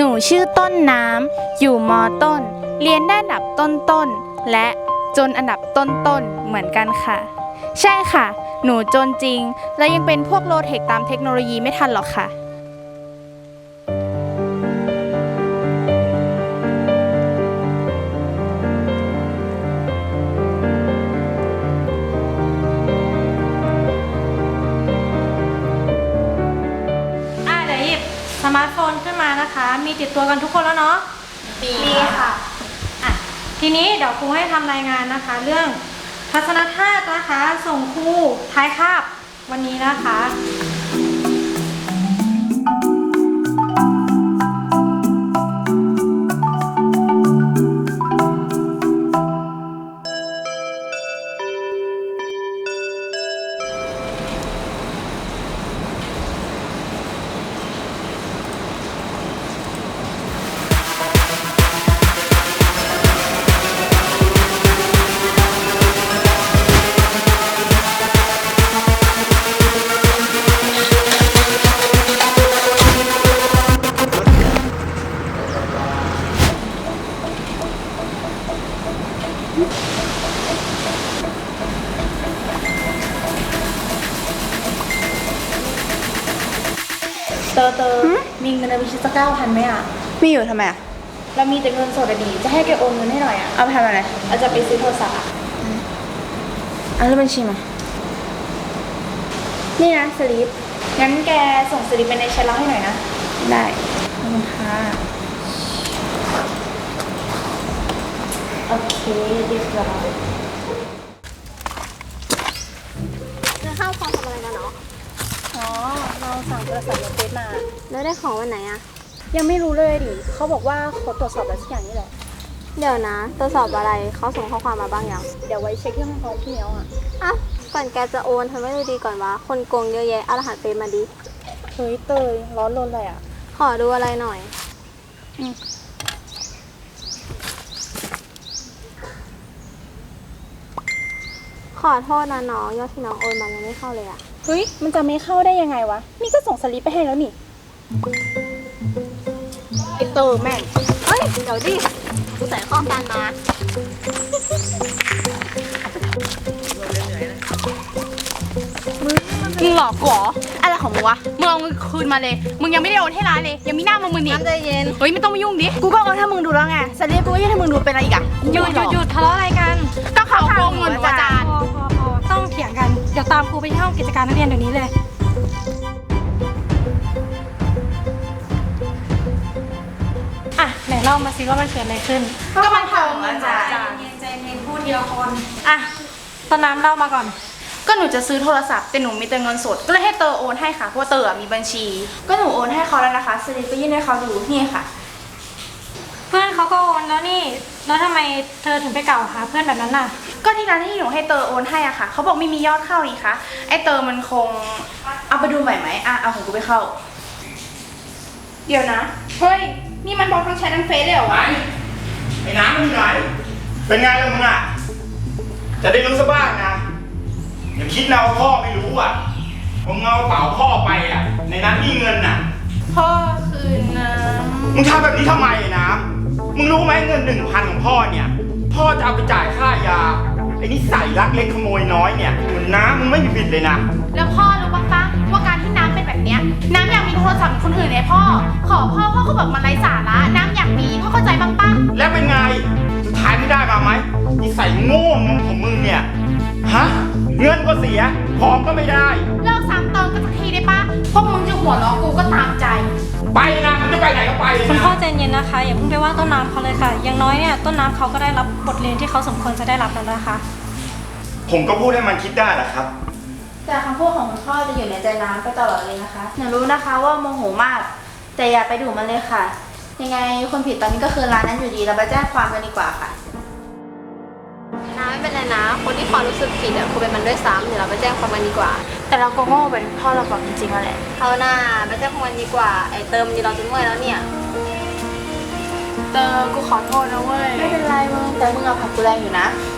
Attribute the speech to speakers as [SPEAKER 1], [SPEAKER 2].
[SPEAKER 1] หนูชื่อต้นน้ำ อยู่มอต้น เรียนได้อันดับต้นๆ และจนอันดับต้นๆ เหมือนกันค่ะ ใช่ค่ะ หนูจนจริง และยังเป็นพวกโลเทคตามเทคโนโลยีไม่ทันหรอกค่ะ
[SPEAKER 2] มาร์ทโฟนขึ้นมานะคะ มีติดตัวกันทุกคนแล้วเนาะ
[SPEAKER 1] ดีค่ะ
[SPEAKER 2] อะ ทีนี้เดี๋ยวครูให้ทำรายงานนะคะ เรื่องทัศนธาตุนะคะ ส่งครูท้ายคาบวันนี้นะคะ
[SPEAKER 3] เตอเตอมีเงินในบัญชีสักเก้าพันไหมอะ
[SPEAKER 1] มีอยู่ทำไมอะ
[SPEAKER 3] เรามีแต่เงินสดอะดีจะให้แกโอนเงินให้หน่อยอะ
[SPEAKER 1] เอาไปทำอะไร
[SPEAKER 3] อาจจะไปซื้อโทรศัพท์อะ
[SPEAKER 1] เอาเลขบัญชีมา
[SPEAKER 3] นี่นะสลิป งั้นแกส่งสลิปไปในแชทเราให้หน่อยนะ
[SPEAKER 1] ได้
[SPEAKER 3] ขอบคุณค่ะโอเคเรียบร้อย เราสั่งโทรศัพท์ในเฟซมา
[SPEAKER 4] แล้วได้ของวันไหนอะ
[SPEAKER 3] ยังไม่รู้เลยดิเขาบอกว่าเขาตรวจสอบอะไรสักอย่างนี่แหละ
[SPEAKER 4] เดี๋ยวนะตรวจสอบอะไรเขาส่งข้อความมาบ้างยัง
[SPEAKER 3] เดี๋ยวไว้เช็คที่ห้องพร้อมพี่เนี้ยอะ
[SPEAKER 4] อะก่อนแกจะโอนเธอไม่ดูดีก่อนวะคนโกงเยอะแยะเอารหัสเฟซมาดิ
[SPEAKER 3] เฮ้ยเตยร้อนรนเลยอะ
[SPEAKER 4] ขอดูอะไรหน่อย
[SPEAKER 3] อืม
[SPEAKER 4] ขอโทษนะน้องยอดที่น้องโอนมายังไม่เข้าเลยอะ
[SPEAKER 3] เฮ้ย มันจะไม่เข้าได้ยังไงวะ นี่ก็ส่งสลิปไปให้แล้วนี่
[SPEAKER 1] ไอเตอร์แม่ง
[SPEAKER 4] เฮ้ย เดี๋ยวดิกูใส่ข้อการมา
[SPEAKER 1] มึงหลอกกูเหรออะไรของมึงวะ มึงเอาเงินคืนมาเลย มึงยังไม่ได้โอนให้ร้านเลย ยังมีหน้ามึงมึงนี่
[SPEAKER 4] น้ำใจเย็น
[SPEAKER 1] เฮ้ยไม่ต้องมายุ่งดิ กูก็โอนให้มึงดูแล้วไงสลิปกูก็ยื่นให้มึงดูเป็นอะไรอีกอะ
[SPEAKER 2] หยุดหยุดหยุดทะเลาะอะไรกัน
[SPEAKER 1] ก็เขาโกงเงินกูอาจารย์
[SPEAKER 2] พอพอพอต้องเถียงกันเดี๋ยวตามครูไปที่ห้องกิจการนักเรียนเดี๋ยวนี้เลย อะ ไหนเล่ามาสิว่ามันเกิดอะไรขึ้น
[SPEAKER 1] ก็มันโกงอาจารย์
[SPEAKER 2] เย็นใจเย็นพูดทีละคน อะต้นน้ำเล่ามาก่อน
[SPEAKER 1] ก็หนูจะซื้อโทรศัพท์แต่หนูมีแต่เงินสด ก็เลยให้เตอโอนให้ค่ะเพราะว่าเตออะมีบัญชี ก็หนูโอนให้เขาแล้วนะคะสลิปก็ยื่นให้เขาดูนี่ค่ะ
[SPEAKER 2] เพื่อนเขาก็โอนแล้วนี่ แล้วทำไมเธอถึงไปกล่าวหาเพื่อนแบบนั้นน่ะ
[SPEAKER 1] ก็ที่ร้านที่หนูให้เตอโอนให้อะค่ะเขาบอกไม่มียอดเข้าอีกค่ะไอเตอมันคงเอาไปดูใหม่ไหมอะเอาของกูไปเข้า เดี๋ยวนะ เฮ้ย นี่มันบล็อกทั้งแชททั้งเฟซเลยเหรอ
[SPEAKER 5] ไหน
[SPEAKER 1] วะ
[SPEAKER 5] ไอ้น้ำมันอยู่ไหนเป็นไงล่ะมึงอะ จะได้รู้ซะบ้างนะ อย่าคิดนะว่าพ่อไม่รู้อะผมเอากระเป๋าพ่อไปอะ ในนั้นมีเงินอะ
[SPEAKER 1] พ่อคืนนะ
[SPEAKER 5] มึงทำแบบนี้ทำไมไอ้น้ำมึงรู้ไหมเงินหนึ่งพันของพ่อเนี่ย พ่อจะเอาไปจ่ายค่ายา ไอ้นี่ใส่รักเล็กขโมยน้อยเนี่ยเหมือนน้ำมึงไม่มีผิดเลยนะ
[SPEAKER 1] แล้วพ่อรู้ปะคะว่าการที่น้ำเป็นแบบเนี้ยน้ำอยากมีโทรศัพท์เหมือนคนอื่นไงพ่อ ขอพ่อพ่อก็บอกมันไร้สาระน้ำอยากมีพ่อเข้าใจบ้างปะ
[SPEAKER 5] แล้วเป็นไงสุดท้ายไม่ได้มาไหมนี่ใส่โง่งงของมึงเนี่ยฮะเงินก็เสียของก็ไม่ได้
[SPEAKER 1] เลิกซ้ำเติมกันสักทีได้ปะพวกมึงจะหัวเราะกูก็ตามใจ
[SPEAKER 5] ไปนะมึงจะ ไปไหนก็ไปเลย
[SPEAKER 2] คุณ
[SPEAKER 5] นะ
[SPEAKER 2] พ่อใจเย็นนะคะอย่าเพิ่งไปว่าต้นน้ำเขาเลยค่ะอย่างน้อยเนี่ยต้นน้ำเขาก็ได้รับบทเรียนที่เขาสมควรจะได้รับแล้วนะคะ
[SPEAKER 5] ผมก็พูดให้มันคิดได้แหละครับ
[SPEAKER 3] แต่คำพูดของคุณพ่อจะอยู่ในใจน้ำไปตลอดเลยนะคะหนูรู้นะคะว่าโมโหมาก แต่อย่าไปดุมันเลยค่ะ ยังไงคนผิดตอนนี้ก็คือร้านนั้นอยู่ดี เราไปแจ้งความกันดีกว่าค่ะ
[SPEAKER 4] นะไม่เป็นไรนะ คนที่ความรู้สึกผิดอะครูเป็นมันด้วยซ้ำเดี๋ยวเราไปแจ้งความกันดีกว่า
[SPEAKER 3] แต่เราก็โง่เป็นพ่อเราบอกจริงๆนั่นแหละ
[SPEAKER 4] เอาหน้าไปแจ้งความกันดีกว่า ไอ้เติมยีเราจนเมื่อยแล้วเนี่ย
[SPEAKER 1] เตอกูขอโทษนะเว้ย
[SPEAKER 3] ไม่เป็นไรมึงแต่มึงเอาผักกูแรงอยู่นะ
[SPEAKER 4] เ